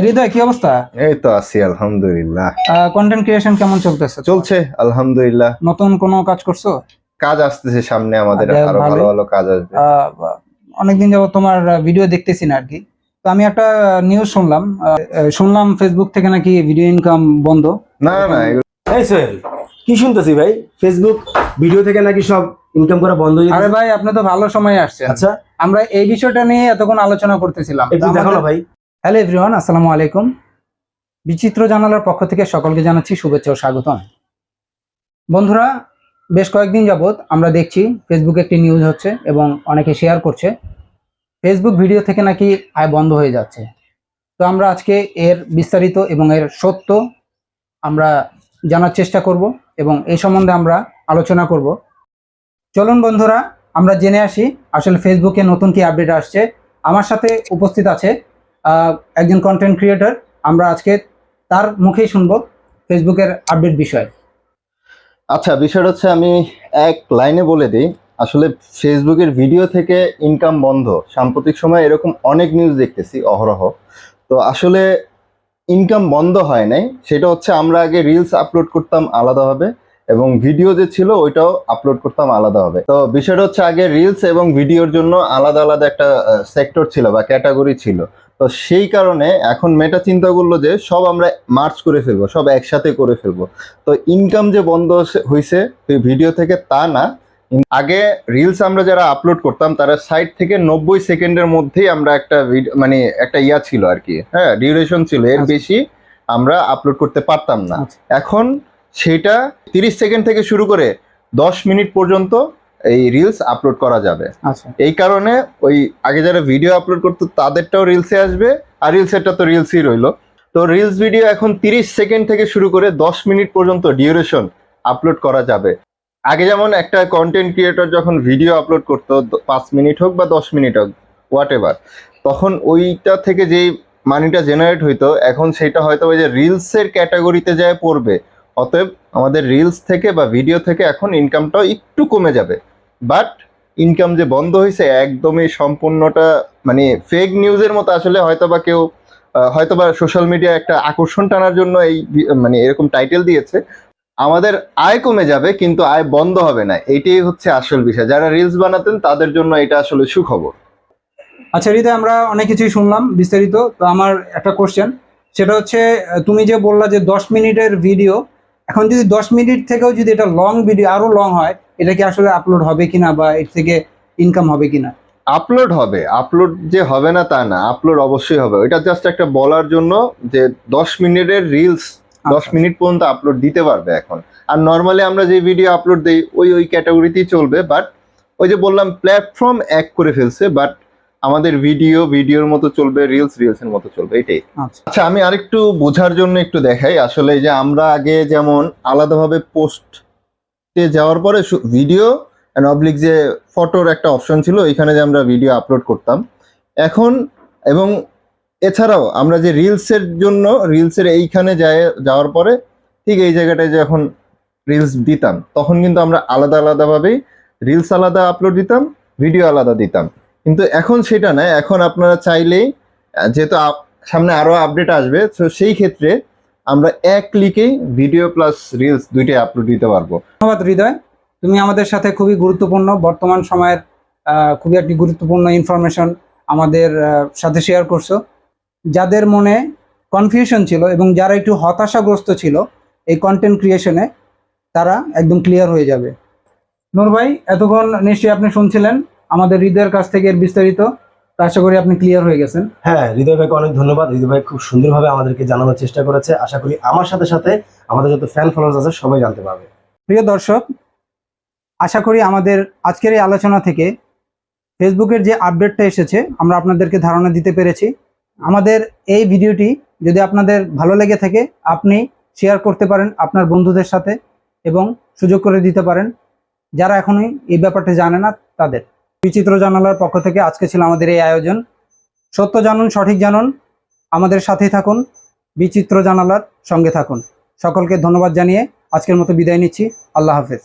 হৃদয় কি অবস্থা? এই তো আছি আলহামদুলিল্লাহ। কন্টেন্ট ক্রিয়েশন কেমন চলতেছে? চলছে আলহামদুলিল্লাহ। নতুন কোনো কাজ করছ? কাজ আসতেছে সামনে আমাদের আরও ভালো ভালো কাজ আসবে। অনেকদিন যাবত তোমার ভিডিও দেখতেছি না আর কি। তো আমি একটা নিউজ শুনলাম। আহ, শুনলাম ফেসবুক থেকে নাকি ভিডিও ইনকাম বন্ধ। না না এই সোহেল কি শুনতেছি ভাই? ফেসবুক ভিডিও থেকে নাকি সব ইনকাম করা বন্ধ হয়ে আরে ভাই আপনি তো ভালো সময় আসছেন। আচ্ছা। আমরা এই বিষয়টা নিয়ে এতক্ষণ আলোচনা করতেছিলাম। একটু দেখো না ভাই। হ্যালো এভরিওয়ান আসসালামু আলাইকুম। বিচিত্র জানালার পক্ষ থেকে সকলকে জানাচ্ছি শুভেচ্ছা ও স্বাগতম। বন্ধুরা, বেশ কয়েকদিন যাবত আমরা দেখছি ফেসবুকে একটি নিউজ হচ্ছে এবং অনেকে শেয়ার করছে। ফেসবুক ভিডিও থেকে নাকি আয় বন্ধ হয়ে যাচ্ছে। তো আমরা আজকে এর বিস্তারিত এবং এর সত্য আমরা জানার চেষ্টা করব এবং এই সম্বন্ধে আমরা আলোচনা করব। চলুন বন্ধুরা, আমরা জেনে আসি আসলে ফেসবুকে নতুন কি আপডেট আসছে। আমার সাথে উপস্থিত আছে একজন কন্টেন্ট ক্রিয়েটর আমরা আজকে তার মুখেই শুনব ফেসবুকের আপডেট বিষয়। আচ্ছা বিষয়টা হচ্ছে আমি এক লাইনে বলে দিই। আসলে ফেসবুকের ভিডিও থেকে ইনকাম বন্ধ। সাম্প্রতিক সময় এরকম অনেক নিউজ দেখতেছি, অহরহ। তো আসলে ইনকাম বন্ধ হয় নাই। সেটা হচ্ছে আমরা আগে রিলস আপলোড করতাম আলাদাভাবে। এবং ভিডিও যে ছিল ওইটাও আপলোড করতাম আলাদাভাবে তো বিষয়টা হচ্ছে আগে রিলস এবং ভিডিওর জন্য আলাদা আলাদা একটা সেক্টর ছিল বা ক্যাটাগরি ছিল। তো সেই কারণে এখন মেটা চিন্তা করল যে সব আমরা মার্চ করে ফেলব সব একসাথে করে ফেলব। তো ইনকাম যে বন্ধ হয়েছে ভিডিও থেকে তা না। আগে রিলস আমরা যারা আপলোড করতাম তারা সাইট থেকে নব্বই সেকেন্ডের মধ্যেই আমরা একটা ভিডিও মানে একটা ইয়া ছিল আর কি। হ্যাঁ ডিউরেশন ছিল। এর আচ্ছা। বেশি আমরা আপলোড করতে পারতাম না। আচ্ছা। এখন সেটা তিরিশ সেকেন্ড থেকে শুরু করে দশ মিনিট পর্যন্ত এই রিলস আপলোড করা যাবে। আচ্ছা। এই কারণে ওই আগে যারা ভিডিও আপলোড করতো তাদেরটাও রিলসে আসবে আর রিলসেরটা তো রিলসই রইল। তো রিলস ভিডিও এখন তিরিশ সেকেন্ড থেকে শুরু করে দশ মিনিট পর্যন্ত ডিউরেশন আপলোড করা যাবে। আগে যেমন একটা কন্টেন্ট ক্রিয়েটর যখন ভিডিও আপলোড করতো পাঁচ মিনিট হোক বা দশ মিনিট হোক হোয়াট এভার তখন ওইটা থেকে যেই মানিটা জেনারেট হইতো এখন সেটা হয়তো ওই যে রিলসের ক্যাটাগরিতে যায় পড়বে। অতএব আমাদের রিলস থেকে বা ভিডিও থেকে এখন ইনকামটাও একটু কমে যাবে। বাট ইনকাম যে বন্ধ হয়েছে, একদমই সম্পূর্ণটা মানে ফেক নিউজের মতো আসলে হয়তো বা কেউ হয়তো বা সোশ্যাল মিডিয়া একটা আকর্ষণ টানার জন্য এই মানে এরকম টাইটেল দিয়েছে। আমাদের আয় কমে যাবে, কিন্তু আয় বন্ধ হবে না। এটাই হচ্ছে আসল বিষয়। যারা রিলস বানাতেন, তাদের জন্য এটা আসলে সুখবর। আচ্ছা হৃদয়, আমরা অনেক কিছুই শুনলাম, বিস্তারিত। তো আমার একটা কোশ্চেন সেটা হচ্ছে তুমি যে বললা যে দশ মিনিটের ভিডিও এখন যদি দশ মিনিট থেকেও যদি এটা লং ভিডিও আরও লং হয় এটা কি আসলে আপলোড হবে কিনা বা এর থেকে ইনকাম হবে কিনা? আপলোড হবে। আপলোড যে হবে না তা না আপলোড অবশ্যই হবে। এটা জাস্ট একটা বলার জন্য যে দশ মিনিটের রিলস দশ আচ্ছা। মিনিট পর্যন্ত আপলোড দিতে পারবে এখন। আর নর্মালি আমরা যে ভিডিও আপলোড দিই ওই ওই ক্যাটাগরিতেই চলবে বাট ওই যে বললাম প্ল্যাটফর্ম এক করে ফেলছে বাট আমাদের ভিডিও ভিডিওর মতো চলবে রিলস রিলসের মতো চলবে এটাই। আচ্ছা। আচ্ছা আমি আরেকটু বোঝার জন্য একটু দেখাই। আসলে যে আমরা আগে যেমন আলাদাভাবে পোস্টে যাওয়ার পরে ভিডিও অ্যান্ড অবলিক যে ফটোর একটা অপশন ছিল এখানে যে আমরা ভিডিও আপলোড করতাম। এখন এবং এছাড়াও আমরা যে রিলসের জন্য রিলসের এইখানে যায় যাওয়ার পরে ঠিক এই জায়গাটায় যখন রিলস দিতাম তখন কিন্তু আমরা আলাদা আলাদাভাবেই রিলস আলাদা আপলোড দিতাম ভিডিও আলাদা দিতাম। কিন্তু এখন সেটা না, এখন আপনারা চাইলেই যেহেতু সামনে আরও আপডেট আসবে, তো সেই ক্ষেত্রে আমরা এক ক্লিকেই ভিডিও প্লাস রিলস দুইটাই আপলোড দিতে পারব। ধন্যবাদ, হৃদয়। তুমি আমাদের সাথে খুবই গুরুত্বপূর্ণ, বর্তমান সময়ের খুবই একটি গুরুত্বপূর্ণ ইনফরমেশন আমাদের সাথে শেয়ার করছ। যাদের মনে কনফিউশন ছিল এবং যারা একটু হতাশাগ্রস্ত ছিল এই কন্টেন্ট ক্রিয়েশনে তারা একদম ক্লিয়ার হয়ে যাবে। নূর ভাই, এতক্ষণ নিশ্চয়ই আপনি শুনছিলেন। আমাদের হৃদয়ের কাছ থেকে এর বিস্তারিত আশা করি আপনি ক্লিয়ার হয়ে গেছেন। হ্যাঁ হৃদয় ভাইকে অনেক ধন্যবাদ। হৃদয় ভাই খুব সুন্দরভাবে আমাদেরকে জানানোর চেষ্টা করেছে। আশা করি আমার সাথে সাথে আমাদের যত ফ্যান ফলোয়ার্স আছে সবাই জানতে পারবে। প্রিয় দর্শক আশা করি আমাদের আজকের এই আলোচনা থেকে ফেসবুকের যে আপডেটটা এসেছে আমরা আপনাদেরকে ধারণা দিতে পেরেছি। আমাদের এই ভিডিওটি যদি আপনাদের ভালো লেগে থাকে আপনি শেয়ার করতে পারেন আপনার বন্ধুদের সাথে এবং সুযোগ করে দিতে পারেন। যারা এখনই এই ব্যাপারটা জানে না তাদের। বিচিত্র জানালার পক্ষ থেকে আজকে ছিল আমাদের এই আয়োজন। সত্য জানুন, সঠিক জানুন, আমাদের সাথেই থাকুন, বিচিত্র জানালার সঙ্গে থাকুন। সকলকে ধন্যবাদ জানিয়ে আজকের মতো বিদায় নিচ্ছি। আল্লাহ হাফেজ।